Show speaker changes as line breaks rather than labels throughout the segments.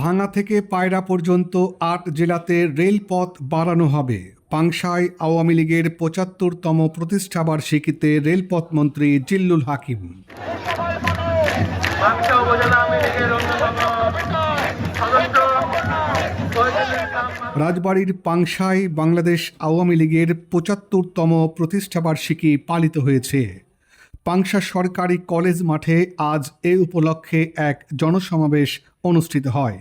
ভাঙা থেকে পায়রা পর্যন্ত আট জেলাতে রেলপথ বাড়ানো হবে। পাংশায় আওয়ামী লীগের পঁচাত্তরতম প্রতিষ্ঠাবার্ষিকীতে রেলপথ মন্ত্রী জিল্লুল হাকিম। রাজবাড়ির পাংশায় বাংলাদেশ আওয়ামী লীগের পঁচাত্তরতম প্রতিষ্ঠাবার্ষিকী পালিত হয়েছে। পাংশা সরকারি কলেজ মাঠে আজ এ উপলক্ষে এক জনসমাবেশ অনুষ্ঠিত হয়।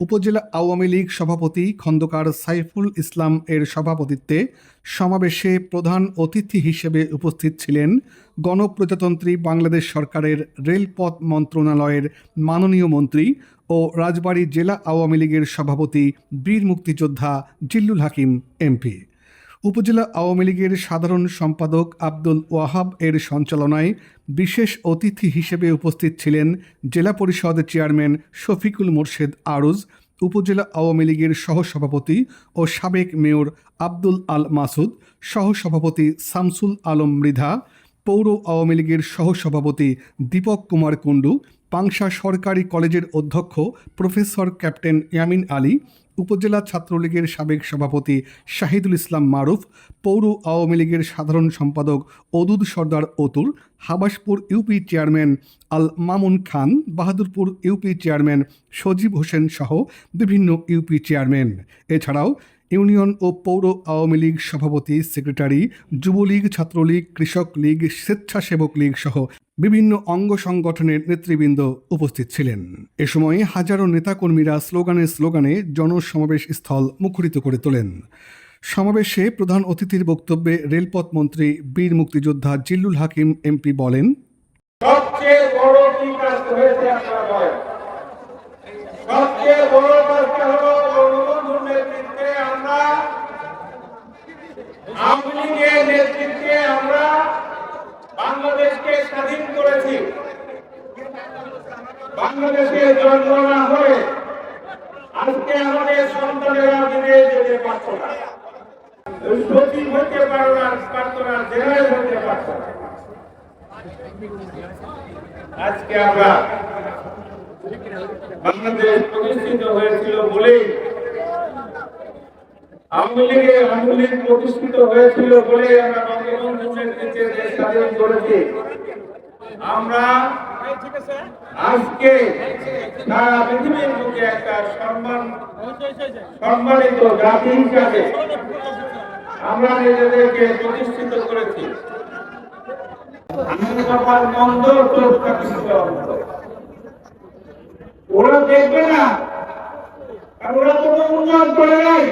উপজেলা আওয়ামী লীগ সভাপতি খন্দকার সাইফুল ইসলাম এর সভাপতিত্বে সমাবেশে প্রধান অতিথি হিসেবে উপস্থিত ছিলেন গণপ্রজাতন্ত্রী বাংলাদেশ সরকারের রেলপথ মন্ত্রণালয়ের মাননীয় মন্ত্রী ও রাজবাড়ী জেলা আওয়ামী লীগের সভাপতি বীর মুক্তিযোদ্ধা জিল্লুল হাকিম, এমপি। উপজেলা আওয়ামী লীগের সাধারণ সম্পাদক আব্দুল ওয়াহাব এর সঞ্চালনায় বিশেষ অতিথি হিসেবে উপস্থিত ছিলেন জেলা পরিষদ চেয়ারম্যান শফিকুল মোর্শেদ আরুজ উপজেলা আওয়ামী লীগের সহসভাপতি ও সাবেক মেয়র আব্দুল আল মাসুদ, সহসভাপতি শামসুল আলম মৃধা, পৌর আওয়ামী লীগের সহসভাপতি দীপক কুমার কুণ্ডু পাংশা সরকারি কলেজের অধ্যক্ষ প্রফেসর ক্যাপ্টেন ইয়ামিন আলী, উপজেলা ছাত্রলীগের সাবেক সভাপতি শাহিদুল ইসলাম মারুফ, পৌর আওয়ামী লীগের সাধারণ সম্পাদক Odud Sardar Atul, Habaspur UP chairman Al Mamun Khan, Bahadurpur UP chairman Sajib Hossain সহ বিভিন্ন ইউপি চেয়ারম্যান। এছাড়াও ইউনিয়ন ও পৌর আওয়ামী লীগ সভাপতি, সেক্রেটারি, যুবলীগ, ছাত্রলীগ, কৃষক লীগ, স্বেচ্ছাসেবক লীগ সহ বিভিন্ন অঙ্গ সংগঠনের নেতৃবৃন্দ উপস্থিত ছিলেন। এ সময় হাজারো নেতাকর্মীরা স্লোগানে স্লোগানে জনসমাবেশ স্থল মুখরিত করে তোলেন। সমাবেশে প্রধান অতিথির বক্তব্যে রেলপথ মন্ত্রী, বীর মুক্তিযোদ্ধা জিল্লুল হাকিম এমপি বলেন,
সবচেয়ে বড় কাজ হয়েছে সবচেয়ে বড় কাজটা হলো বঙ্গবন্ধুর নেতৃত্বে আমরা আওয়ামী লীগের নেতৃত্বে আমরা বাংলাদেশকে স্বাধীন করেছি। বাংলাদেশে জন্ম না হয়ে আজকে আমাদের সন্তানেরা বিদেশ যেতে পারতো না। আমরা বাংলাদেশ প্রতিষ্ঠিত হয়েছিল বলেই আওয়ামী লীগে আওয়ামী লীগ প্রতিষ্ঠিত হয়েছিল বলে আমরা বঙ্গবন্ধু স্বাধীন করেছি। আমরা আজকে সারা পৃথিবীর বুকে একটা সম্মান সম্মানিত জাতি হিসাবে আমরা নিজেদেরকে প্রতিষ্ঠিত করেছি। ওরা দেখবে না আর ওরা কোনো উন্নয়ন করে নাই।